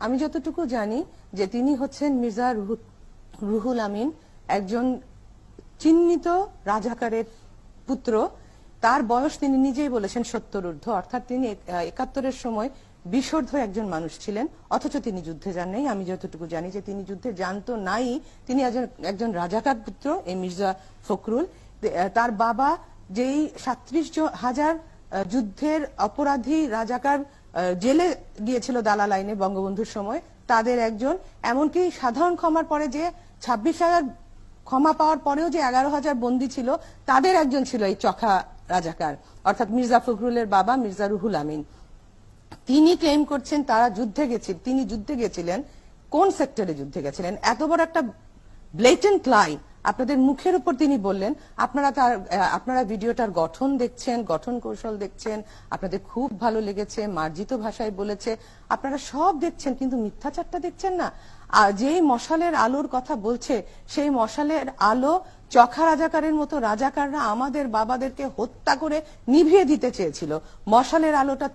আমি যতটুকু জানি যে তিনি হচ্ছেন মির্জা রুহু- রুহুল আমিন, একজন চিহ্নিত রাজাকারের পুত্র। তার বয়স তিনি নিজেই বলেছেন সত্তর ঊর্ধ্ব। অর্থাৎ তিনি একাত্তরের সময় বিশর্ধ একজন মানুষ ছিলেন। অথচ তিনি যুদ্ধে যান নাই। আমি যতটুকু জানি যে তিনি যুদ্ধে জানতো নাই। তিনি একজন রাজাকার পুত্র, এই মির্জা ফখরুল। তার বাবা যেই সাত্রিশ হাজার যুদ্ধের অপরাধী রাজাকার জেলে গিয়েছিল দালা লাইনে বঙ্গবন্ধুর সময়, তাদের একজন, এমনকি সাধারণ ক্ষমার পরে যে ছাব্বিশ হাজার ক্ষমা পাওয়ার পরেও যে এগারো হাজার বন্দি ছিল, তাদের একজন ছিল এই চখা রাজাকার, অর্থাৎ মির্জা ফখরুলের বাবা মির্জা রুহুল আমিন। তিনি ক্লেম করছেন তারা যুদ্ধে গেছিল, তিনি যুদ্ধে গেছিলেন, কোন সেক্টরে যুদ্ধে গেছিলেন? এত বড় একটা ব্লেটেন্ট লাই আপনাদের মুখের উপর তিনি বললেন, আপনারা তার আপনারা ভিডিওটার গঠন দেখছেন, গঠন কৌশল দেখছেন, আপনাদের খুব ভালো লেগেছে, মার্জিত ভাষায় বলেছে, আপনারা সব দেখছেন, কিন্তু মিথ্যাচারটা দেখছেন না। যেই মশালের আলোর কথা বলছে, সেই মশালের আলো চখা রাজাকারের মতো রাজাকাররা আমাদের বাবাদেরকে হত্যা করে নিভিয়ে দিতে চেয়েছিল। মশালের আলোটা